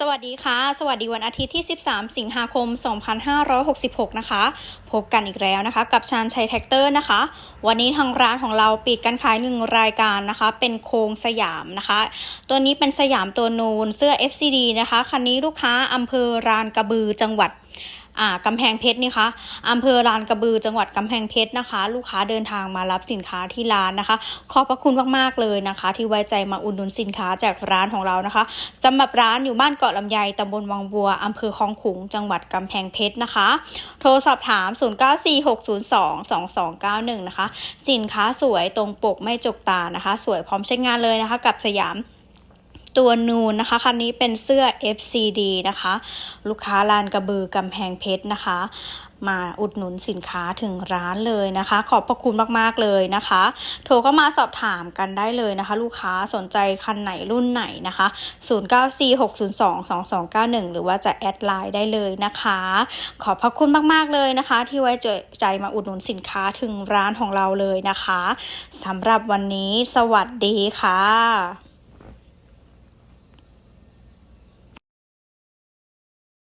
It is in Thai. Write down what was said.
สวัสดีค่ะ สวัสดีวันอาทิตย์ที่ 13 สิงหาคม 2566 นะคะ พบกันอีกแล้วนะคะ กับชานชัยแท็กเตอร์นะคะ วันนี้ทางร้านของเราปิดการขายหนึ่งรายการนะคะ เป็นโครงสยามนะคะ ตัวนี้เป็นสยามตัวนูนเสื้อ FCD นะคะ คันนี้ลูกค้าอำเภอรานกระบือจังหวัด อ่ากำแพงเพชรนี่คะอำเภอลานกระบือจังหวัดกำแพงเพชรนะคะ ลูกค้าเดินทางมารับสินค้าที่ร้านนะคะ ขอบพระคุณมากๆเลยนะคะ ที่ไว้ใจมาอุดหนุนสินค้าจากร้านของเรานะคะสำหรับร้านอยู่บ้านเกาะลำไยตำบลวังบัวอำเภอคลองขุงจังหวัดกำแพงเพชรนะคะ โทรสอบถาม 0946022291 นะคะ สินค้าสวยตรงปกไม่จกตานะคะ สวยพร้อมใช้งานเลยนะคะ กับสยาม ตัวนูนนะคะ คันนี้เป็นเสื้อ FCD นะคะ ลูกค้าลานกระบือกำแพงเพชรนะคะ มาอุดหนุนสินค้าถึงร้านเลยนะคะ ขอบพระคุณมากๆเลยนะคะ โทรก็มาสอบถามกันได้เลยนะคะ ลูกค้าสนใจคันไหนรุ่นไหนนะคะ 0946022291 หรือว่าจะแอดไลน์ได้เลยนะคะ ขอบพระคุณมากๆเลยนะคะ ที่ไว้ใจมาอุดหนุนสินค้าถึงร้านของเราเลยนะคะสำหรับวันนี้สวัสดีค่ะ